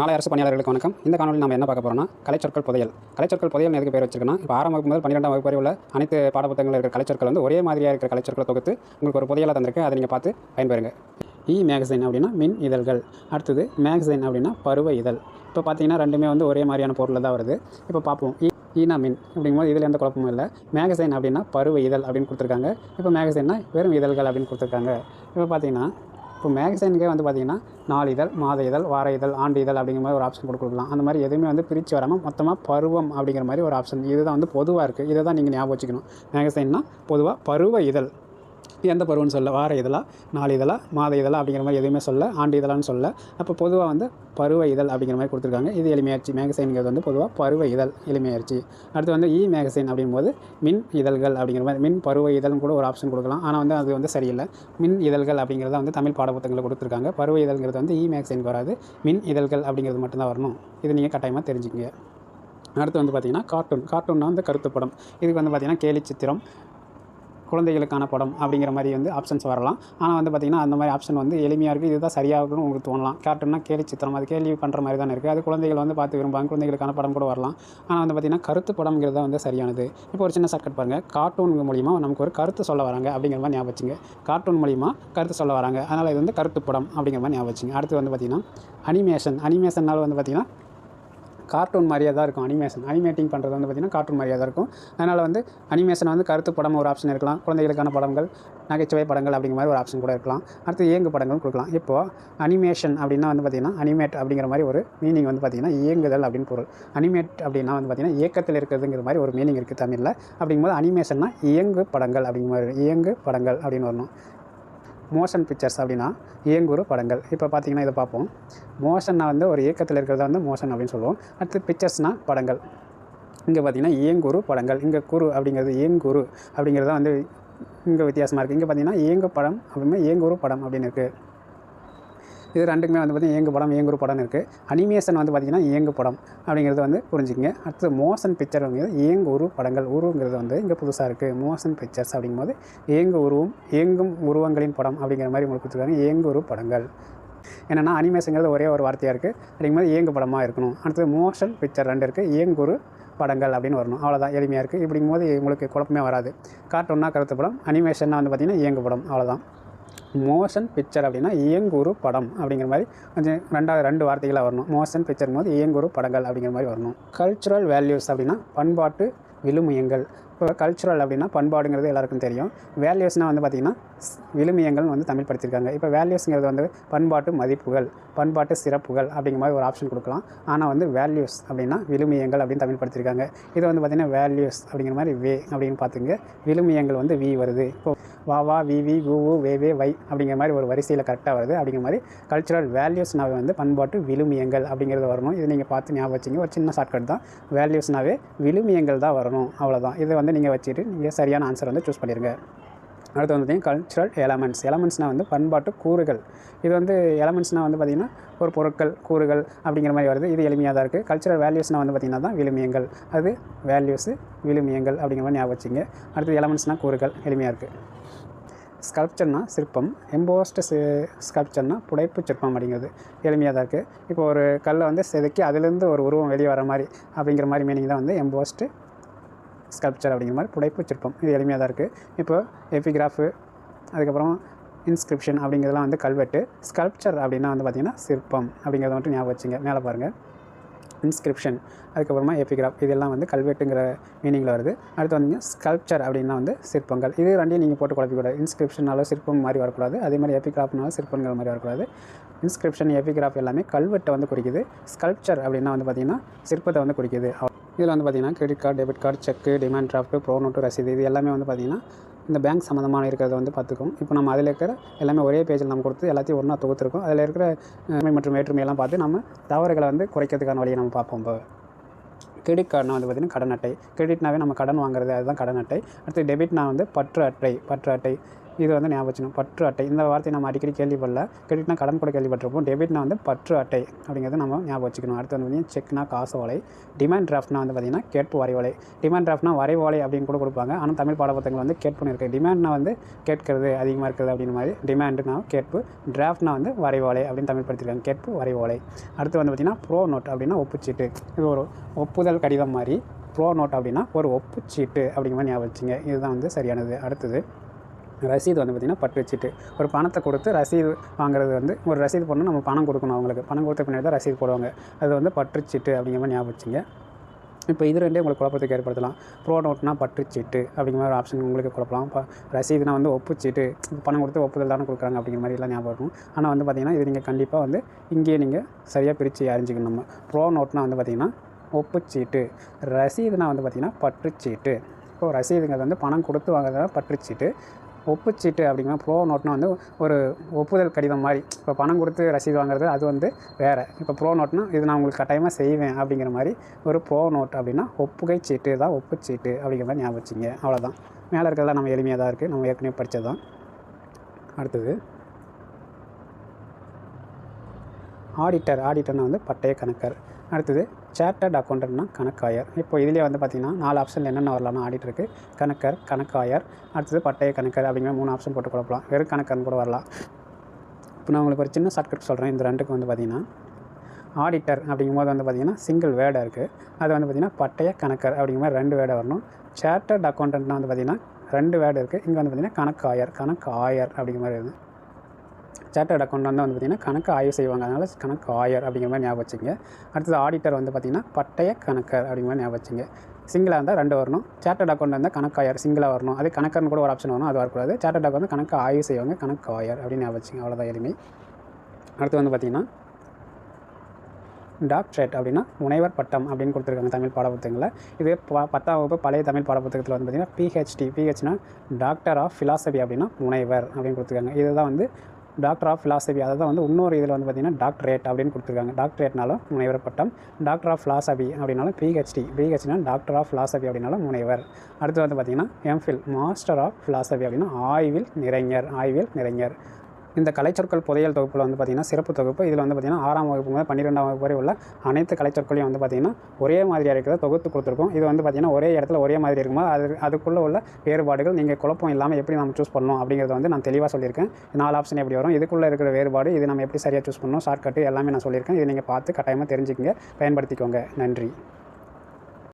நாளை அரசு பணியாளர்களுக்கு வணக்கம். இந்த காணொலி நம்ம என்ன பார்க்க போறோம்னா கலைச்சொற்கள் புதையல். கலைச்சொற்கள் புதையல் எதுக்கு பேர் வச்சிருக்கேன்னா இப்போ ஆறாம் வகுப்பு முதல் பன்னிரெண்டாம் வகுப்பு வரை உள்ள அனைத்து பாடப்புத்தகங்கள் இருக்கிற கலைச்சொற்கள் வந்து ஒரே மாதிரியாக இருக்கிற கலைச்சொற்களை தொகுத்து உங்களுக்கு ஒரு புதையலாக தந்திருக்கு. அதை நீங்கள் பார்த்து பயன்பெறுங்க. இ மேகசைன் அப்படின்னா மின் இதழ்கள். அடுத்தது மேகசைன் அப்படின்னா பருவ இதழ். இப்போ பார்த்தீங்கன்னா ரெண்டுமே வந்து ஒரே மாதிரியான பொருளில் தான் வருது. இப்போ பார்ப்போம். இ ஈனா மின் அப்படிங்கும்போது இதில் எந்த குழப்பமும் இல்லை. மேகசைன் அப்படின்னா பருவ இதழ் அப்படின்னு கொடுத்துருக்காங்க. இப்போ மேகசைன்னா வெறும் இதழ்கள் அப்படின்னு கொடுத்துருக்காங்க. இப்போ பார்த்தீங்கன்னா இப்போ மேகசைனுக்கே வந்து பார்த்தீங்கன்னா நாலு இதழ் மாத இதழ் வார இதழ் ஆண்டு இதழ் அப்படிங்கிற மாதிரி ஒரு ஆப்ஷன் கொடுக்கலாம். அந்த மாதிரி எதுவுமே வந்து பிரித்து வராமல் மொத்தமாக பருவம் அப்படிங்கிற மாதிரி ஒரு ஆப்ஷன் இதுதான் வந்து பொதுவாக இருக்குது இதை தான் நீங்கள் ஞாபகம் வச்சுக்கணும். மேகசைன்னா பொதுவாக பருவ இதழ். எந்த பருவம்னு சொல்ல வார இதழா நாலு இதழா மாத இதழா அப்படிங்கிற மாதிரி எதுவுமே சொல்ல ஆண்டு இதழான்னு சொல்ல. அப்போ பொதுவாக வந்து பருவ இதழ் அப்படிங்கிற மாதிரி கொடுத்துருக்காங்க. இது எளிமையாச்சு மேகசைனுங்கிறது வந்து பொதுவாக பருவ இதழ் எளிமையாச்சு அடுத்து வந்து இ மேகசைன் அப்படிங்கும்போது மின் இதழ்கள் அப்படிங்கிற மாதிரி மின் பருவ இதழ்னு கூட ஒரு ஆப்ஷன் கொடுக்கலாம். ஆனால் வந்து அது வந்து சரியில்லை. மின் இதழ்கள் அப்படிங்கிறத வந்து தமிழ் பாடப்புத்தகங்களில் கொடுத்துருக்காங்க. பருவ இதழ்ங்கிறது வந்து இ மேகசைனுக்கு வராது. மின் இதழ்கள் அப்படிங்கிறது மட்டும்தான் வரணும். இது நீங்கள் கட்டாயமாக தெரிஞ்சுக்கங்க. அடுத்து வந்து பார்த்திங்கன்னா கார்ட்டூன். கார்ட்டூன்னா வந்து கருத்து படம் இதுக்கு வந்து பார்த்திங்கன்னா கேலி சித்திரம் குழந்தைகளுக்கான படம் அப்படிங்கிற மாதிரி வந்து ஆப்ஷன்ஸ் வரலாம். ஆனால் வந்து பார்த்திங்கன்னா அந்த மாதிரி ஆப்ஷன் வந்து எளிமையாக இருக்குது இதுதான் சரியாக இருக்கும்னு உங்களுக்கு தோணலாம். கார்ட்டூன்னா கேலி சித்திரம் அது கேள்வி பண்ணுற மாதிரி தான் இருக்குது அது குழந்தைகள் வந்து பார்த்து விரும்பாங்க குழந்தைகளுக்கான படம் கூட வரலாம். ஆனால் வந்து பார்த்திங்கன்னா கருத்து படம்ங்கிறது தான் வந்து சரியானது. இப்போ ஒரு சின்ன சர்க்கட் பாருங்கள் கார்ட்டூன் மூலிமா நமக்கு ஒரு கருத்து சொல்ல வராங்க அப்படிங்கிற மாதிரி ஞாபகம் வச்சுங்க. கார்ட்டூன் மூலிமா கருத்து சொல்ல வராங்க. அதனால் இது வந்து கருத்து படம் அப்படிங்கிற மாதிரி ஞாபகம் வச்சுங்க. அடுத்து வந்து பார்த்திங்கன்னா அனிமேஷன் அனிமேஷனால் வந்து பார்த்திங்கன்னா கார்ட்டூன் மாதிரியே தான் இருக்கும் அனிமேஷன் அனிமேட்டிங் பண்ணுறது வந்து பார்த்திங்கன்னா கார்ட்டூன் மாதிரியே தான் இருக்கும். அதனால் வந்து அனிமேஷன் வந்து கருத்து படம் ஒரு ஆப்ஷன் இருக்கலாம். குழந்தைகளுக்கான படங்கள் நகைச்சுவை படங்கள் அப்படிங்கிற மாதிரி ஒரு ஆப்ஷன் கூட இருக்கலாம். அடுத்து இயங்கு படங்கள் கொடுக்கலாம். இப்போது அனிமேஷன் அப்படின்னா வந்து பார்த்திங்கன்னா அனிமேட் அப்படிங்கிற மாதிரி ஒரு மீனிங் வந்து பார்த்திங்கன்னா இயங்குதல் அப்படின்னு பொருள். அனிமேட் அப்படின்னா வந்து பார்த்திங்கன்னா இயக்கத்தில் இருக்கிறதுங்கிற மாதிரி ஒரு மீனிங் இருக்குது தமிழில். அப்படிங்கும்போது அனிமேஷன்னா இயங்கு படங்கள் அப்படிங்கிற மாதிரி இயங்கு படங்கள் அப்படின்னு வரணும். மோஷன் பிக்சர்ஸ் அப்படின்னா இயங்குறு படங்கள். இப்போ பார்த்தீங்கன்னா இதை பார்ப்போம். மோஷன்னா வந்து ஒரு இயக்கத்தில் இருக்கிறத வந்து மோஷன் அப்படின்னு சொல்லுவோம். அடுத்து பிக்சர்ஸ்னால் படங்கள். இங்கே பார்த்தீங்கன்னா இயங்குறு படங்கள். இங்கே குரு அப்படிங்கிறது இயங்குறு அப்படிங்கிறது தான் வந்து இங்கே வித்தியாசமாக இருக்குது இங்கே பார்த்தீங்கன்னா இயங்கு படம் அப்படின்னா இயங்குறு படம் அப்படின்னு இருக்குது இது ரெண்டுக்குமே வந்து பார்த்திங்கன்னா இயங்கு படம் இயங்குறு படம்னு இருக்குது அனிமேஷன் வந்து பார்த்திங்கன்னா இயங்கு படம் அப்படிங்கிறது வந்து புரிஞ்சுக்கங்க. அடுத்து மோஷன் பிக்சர் அப்படிங்கிறது இயங்கு உரு படங்கள். உருவங்கிறது வந்து இங்கே புதுசாக இருக்குது மோஷன் பிக்சர்ஸ் அப்படிங்கும்போது இயங்கு உருவம் இயங்கும் உருவங்களின் படம் அப்படிங்கிற மாதிரி உங்களுக்கு கொடுத்துருக்காங்க. இயங்கு உரு படங்கள். என்னென்னா அனிமேஷன்கிறது ஒரே ஒரு வார்த்தையாக இருக்குது அப்படிங்கும்போது இயங்கு படமாக இருக்கணும். அடுத்தது மோஷன் பிக்சர் ரெண்டு இருக்குது இயங்குரு படங்கள் அப்படின்னு வரணும். அவ்வளோதான் எளிமையாக இருக்குது இப்படிங்கும்போது உங்களுக்கு குழப்பமே வராது. கார்ட்டூன்னா கருத்து படம். அனிமேஷன்னா வந்து பார்த்திங்கன்னா இயங்கு படம். அவ்வளோதான் மோஷன் பிக்சர் அப்படின்னா இயங்குரு படம் அப்படிங்கிற மாதிரி கொஞ்சம் ரெண்டாவது ரெண்டு வார்த்தைகளாக வரணும். மோஷன் பிக்சர் போது இயங்குரு படங்கள் அப்படிங்கிற மாதிரி வரணும். கல்ச்சுரல் வேல்யூஸ் அப்படின்னா பண்பாட்டு விழுமியங்கள். இப்போ கல்ச்சுரல் அப்படின்னா பண்பாடுங்கிறது எல்லாருக்கும் தெரியும். வேல்யூஸ்னால் வந்து பார்த்திங்கன்னா விழுமியங்கள் வந்து தமிழ் படுத்திருக்காங்க. இப்போ வேல்யூஸ்ங்கிறது வந்து பண்பாட்டு மதிப்புகள் பண்பாட்டு சிறப்புகள் அப்படிங்கிற மாதிரி ஒரு ஆப்ஷன் கொடுக்கலாம். ஆனால் வந்து வேல்யூஸ் அப்படின்னா விழுமியங்கள் அப்படின்னு தமிழ் படுத்திருக்காங்க. இது வந்து பார்த்திங்கன்னா வேல்யூஸ் அப்படிங்கிற மாதிரி வே அப்படின்னு பார்த்துங்க விழுமியங்கள் வந்து வி வருது. இப்போ வா வா வி வி கு வே வே வை அப்படிங்கிற மாதிரி ஒரு வரிசையில் கரெக்டாக வருது. அப்படிங்கிற மாதிரி கல்ச்சுரல் வேல்யூஸ்னாவே வந்து பண்பாட்டு விழுமியங்கள் அப்படிங்கிறது வரணும். இது நீங்கள் பார்த்து ஞாபகம் வச்சிங்க. ஒரு சின்ன ஷார்ட்கட் தான். வேல்யூஸ்னாவே விழுமியங்கள் தான் வரணும். அவ்வளோதான் இதை வந்து நீங்கள் வச்சுட்டு நீங்கள் சரியான ஆன்சர் வந்து சூஸ் பண்ணிடுங்க அடுத்து வந்து பார்த்திங்கன்னா கல்ச்சுரல் எலமெண்ட்ஸ் எலமெண்ட்ஸ்னால் வந்து பண்பாட்டு கூறுகள். இது வந்து எலமெண்ட்ஸ்னால் வந்து பார்த்திங்கன்னா ஒரு பொருட்கள் கூறுகள் அப்படிங்கிற மாதிரி வருது. இது எளிமையாக தான் இருக்குது கல்ச்சுரல் வேல்யூஸ்னால் வந்து பார்த்திங்கன்னா தான் விழுமியங்கள். அது வேல்யூஸு விழுமியங்கள் அப்படிங்கிற மாதிரி ஞாபகம் வச்சுங்க. அடுத்து எலமெண்ட்ஸ்னால் கூறுகள். எளிமையாக இருக்குது ஸ்கல்ப்சர்னால் சிற்பம். எம்போஸ்டு ஸ்கல்ப்சர்னால் புடைப்பு சிற்பம் அப்படிங்கிறது. எளிமையாக தான் இருக்குது இப்போ ஒரு கல்லை வந்து செதுக்கி அதுலேருந்து ஒரு உருவம் வெளியே வர மாதிரி அப்படிங்கிற மாதிரி மீனிங் தான் வந்து எம்போஸ்டு ஸ்கல்ப்சர் அப்படிங்கிற மாதிரி புடைப்பு சிற்பம் இது எளிமையாக தான் இருக்குது இப்போ எபிகிராஃபு அதுக்கப்புறம் இன்ஸ்கிரிப்ஷன் அப்படிங்கிறதுலாம் வந்து கல்வெட்டு. ஸ்கல்ப்சர் அப்படின்னா வந்து பார்த்திங்கன்னா சிற்பம் அப்படிங்கிறத மட்டும் ஞாபகம் வச்சுங்க. மேலே பாருங்கள் இன்ஸ்கிரிப்ஷன் அதுக்கப்புறமா எபிகிராஃப் இதெல்லாம் வந்து கல்வெட்டுங்கிற மீனிங்கில் வருது. அடுத்து வந்து ஸ்கல்ப்சர் அப்படின்னா வந்து சிற்பங்கள். இது ரெண்டையும் நீங்கள் போட்டு குழப்பிக்கூடாது இன்ஸ்கிரிப்ஷனாலும் சிற்பம் மாதிரி வரக்கூடாது. அதே மாதிரி எபிகிராஃப்னாலும் சிற்பங்கள் மாதிரி வரக்கூடாது. இன்ஸ்கிரிப்ஷன் எபிகிராஃப் எல்லாமே கல்வெட்டை வந்து குறிக்குது. ஸ்கல்ப்சர் அப்படின்னா வந்து பார்த்திங்கன்னா சிற்பத்தை வந்து குறிக்குது. இதில் வந்து பார்த்திங்கன்னா credit card debit card cheque demand draft pro note ரசீது இது எல்லாமே வந்து பார்த்திங்கன்னா இந்த பேங்க் சம்மந்தமான இருக்கிறத வந்து பார்த்துக்கும். இப்போ நம்ம அதில் இருக்கிற எல்லாமே ஒரே பேஜில் நம்ம கொடுத்து எல்லாத்தையும் ஒன்றா தொகுத்துருக்கோம். அதில் இருக்கிற உண்மை மற்றும் வேற்றுமையெல்லாம் பார்த்து நம்ம தவறுகளை வந்து குறைக்கிறதுக்கான வழியை நம்ம பார்ப்போம் இப்போ. கிரெடிட் கார்டுனா வந்து பார்த்திங்கன்னா கடன் அட்டை. கிரெடிட்னாவே நம்ம கடன் வாங்குறது அதுதான் கடன் அட்டை. அடுத்து டெபிட்னா வந்து பற்று அட்டை. பற்று அட்டை. இது வந்து ஞாபகம் பற்று அட்டை. இந்த வார்த்தை நம்ம அடிக்கடி கேள்விப்படல. கிரெடிட்னா கடன் கூட கேள்விப்பட்டிருப்போம். டெபிட்னா வந்து பற்று அட்டை அப்படிங்கிறத நம்ம ஞாபகம் வச்சுக்கணும். அடுத்து வந்து பார்த்தீங்கன்னா செக்னா காசு ஓலை. டிமாண்ட் டிராஃப்ட்னா வந்து பார்த்தீங்கன்னா கேட்பு வரைவலை டிமாண்ட் டிராஃப்ட்னா வரைவலை அப்படின்னு கூட கொடுப்பாங்க. ஆனால் தமிழ் பாடப்புத்தகங்கள் வந்து கேட்புன்னு இருக்குது டிமாண்ட்னா வந்து கேட்கறது அதிகமாக இருக்கிறது அப்படின்ற மாதிரி. டிமாண்ட்னா கேட்பு. டிராஃப்ட்னா வந்து வரைவோலை அப்படின்னு தமிழ் படுத்திருக்காங்க கேட்பு வரைவோலை அடுத்து வந்து பார்த்திங்கன்னா ப்ரோ நோட் அப்படின்னா ஒப்புச்சீட்டு. இது ஒரு ஒப்புதல் கடிதம் மாதிரி. ப்ரோ நோட் அப்படின்னா ஒரு ஒப்புச்சீட்டு அப்படிங்கிற மாதிரி ஞாபகம் வச்சுங்க. இதுதான் வந்து சரியானது. அடுத்தது ரசீது வந்து பார்த்திங்கன்னா பட்டு வச்சுட்டு ஒரு பணத்தை கொடுத்து ரசீது வாங்குறது வந்து ஒரு ரசீது போடணும் நம்ம பணம் கொடுக்கணும் அவங்களுக்கு. பணம் கொடுத்த பின்னாடி தான் ரசீது போடுவாங்க. அது வந்து பற்றுச்சீட்டு அப்படிங்கிற மாதிரி ஞாபகம் வச்சுங்க. இப்போ இது ரெண்டே உங்களுக்கு குழப்பத்துக்கு ஏற்படுத்தலாம். ப்ரோ நோட்னா பற்றுச்சீட்டு அப்படிங்கிற மாதிரி ஆப்ஷன் உங்களுக்கு குழப்பலாம் இப்போ ரசீதுனா வந்து ஒப்புச்சீட்டு பணம் கொடுத்து ஒப்புதல் தானே கொடுக்குறாங்க அப்படிங்கிற மாதிரி எல்லாம் ஞாபகம் இருக்கும் ஆனால் வந்து பார்த்திங்கன்னா இது நீங்கள் கண்டிப்பாக வந்து இங்கேயே நீங்கள் சரியாக பிரித்து அறிஞ்சிக்கணும் நம்ம. ப்ரோ நோட்னா வந்து பார்த்திங்கன்னா ஒப்புச்சீட்டு ரசீதுனா வந்து பார்த்திங்கன்னா பற்றுச்சீட்டு இப்போது ரசீதுங்கிறது வந்து பணம் கொடுத்து வாங்குறதுனால பற்றுச்சீட்டு ஒப்புச்சீட்டு அப்படிங்கிற ப்ரோ நோட்னா வந்து ஒரு ஒப்புதல் கடிதம் மாதிரி. இப்போ பணம் கொடுத்து ரசீது வாங்குறது அது வந்து வேறு. இப்போ ப்ரோ நோட்னா இது நான் உங்களுக்கு கட்டாயமாக செய்வேன் அப்படிங்கிற மாதிரி ஒரு ப்ரோ நோட் அப்படின்னா ஒப்புகை சீட்டு தான் ஒப்புச்சீட்டு அப்படிங்கிற மாதிரி ஞாபகம் வச்சுங்க அவ்வளோதான் மேலே இருக்கிறதா நம்ம எளிமையாக தான் இருக்குது நம்ம ஏற்கனவே படித்தது தான் அடுத்தது ஆடிட்டர் ஆடிட்டர்னா வந்து பட்டய கணக்கர். அடுத்தது சேட்டர்ட் அக்கௌண்டன்ட்னா கணக்காயர். இப்போ இதிலே வந்து பார்த்திங்கன்னா நாலு ஆப்ஷன் என்னென்ன வரலாம்னா இருக்குது கணக்கர் கணக்காயர் அடுத்தது பட்டய கணக்கர் அப்படிங்கிற மூணு ஆப்ஷன் போட்டு கொடுக்கலாம் வெறும் கணக்கர்னு கூட வரலாம். இப்போ நான் உங்களுக்கு ஒரு சின்ன ஷார்ட்கட் சொல்கிறேன் இந்த ரெண்டுக்கு வந்து பார்த்திங்கன்னா ஆடிட்டர் அப்படிங்கும் போது வந்து பார்த்திங்கன்னா சிங்கிள் வேர்டாக இருக்குது அது வந்து பார்த்திங்கன்னா பட்டய கணக்கர் அப்படிங்கிற மாதிரி ரெண்டு வேர்டை வரணும். சேட்டர்ட் அக்கௌண்டன்ட்னா வந்து பார்த்திங்கன்னா ரெண்டு வேர்டு இருக்குது இங்கே வந்து பார்த்திங்கன்னா கணக்காயர் கணக்கு ஆயர் அப்படிங்கிற மாதிரி இருக்குது சார்ட்டர்ட் அக்கௌண்ட் வந்து வந்து பார்த்திங்கன்னா கணக்கு ஆய்வு செய்வாங்க. அதனால் கணக்கு ஆயர் அப்படிங்கிற மாதிரி ஞாபகம் வச்சுங்க அடுத்தது ஆடிட்டர் வந்து பார்த்திங்கன்னா பட்டய கணக்கர் அப்படிங்கிற மாதிரி ஞாபகம் வச்சுங்க சிங்கிளாக இருந்தால் ரெண்டு வரணும். சார்ட்டர்ட் அக்கௌண்ட் இருந்தால் கணக்காயர் சிங்கிளாக வரணும். அது கணக்கர்னு கூட ஒரு ஆப்ஷன் வரும் அது வரக்கூடாது. சார்ட்டர்ட் அக்கௌண்ட் வந்து கணக்கு ஆய்வு செய்வாங்க கணக்கு ஆயர் அப்படின்னு ஞாபகம் வச்சுங்க அவ்வளோதான் எளிமை. அடுத்து வந்து பார்த்திங்கன்னா டாக்டரேட் அப்படின்னா முனைவர் பட்டம் அப்படின்னு கொடுத்துருக்காங்க தமிழ் பாடப்புத்தகங்களில். இது ப பத்தாம் வகுப்பு பழைய தமிழ் பாடப்புத்தகத்தில் வந்து பார்த்திங்கன்னா பிஹெச்டி பிஹெச்னா டாக்டர் ஆஃப் ஃபிலாசபி அப்படின்னா முனைவர் அப்படின்னு கொடுத்துருக்காங்க. இதுதான் வந்து டாக்டர் ஆஃப் ஃபிலாசபி அதை தான் வந்து இன்னொரு இதில் வந்து பார்த்திங்கன்னா டாக்டரேட் அப்படின்னு கொடுத்துருக்காங்க. டாக்டரேட்னாலும் முனைவர் பட்டம் டாக்டர் ஆஃப் ஃபிலாசபி அப்படின்னாலும் பிஹெச்டி பிஹெச்னா டாக்டர் ஆஃப் ஃபிலாசபி அப்படின்னாலும் முனைவர். அடுத்து வந்து பார்த்திங்கன்னா எம்ஃபில் மாஸ்டர் ஆஃப் ஃபிலாசபி அப்படின்னா ஆய்வில் நிறைஞர் ஆய்வில் நிறைஞர். இந்த கலைச்சொற்கள் புதையல் தொகுப்பில் வந்து பார்த்திங்கன்னா சிறப்பு தொகுப்பு. இதில் வந்து பார்த்திங்கன்னா ஆறாம் வகுப்பு முதல் பன்னிரெண்டாம் வகுப்பு வரை உள்ள அனைத்து கலைச்சொற்களையும் வந்து பார்த்திங்கன்னா ஒரே மாதிரியாக இருக்கிறத தொகுத்து கொடுத்துருக்கோம். இது வந்து பார்த்திங்கன்னா ஒரே இடத்துல ஒரே மாதிரி இருக்கும்போது அது அதுக்குள்ளே உள்ள வேறுபாடுகள் நீங்கள் குழப்பம் இல்லாமல் எப்படி நம்ம சூஸ் பண்ணணும் அப்படிங்கிறத வந்து நான் தெளிவாக சொல்லியிருக்கேன். நாலு ஆப்ஷன் எப்படி வரும்? இதுக்குள்ளே இருக்கிற வேறுபாடு இது நம்ம எப்படி சரியாக சூஸ் பண்ணணும்? ஷார்ட்கட்டு எல்லாமே நான் சொல்லியிருக்கேன். இதை நீங்கள் பார்த்து கட்டாயமாக தெரிஞ்சுக்கங்க. பயன்படுத்திக்கோங்க. நன்றி.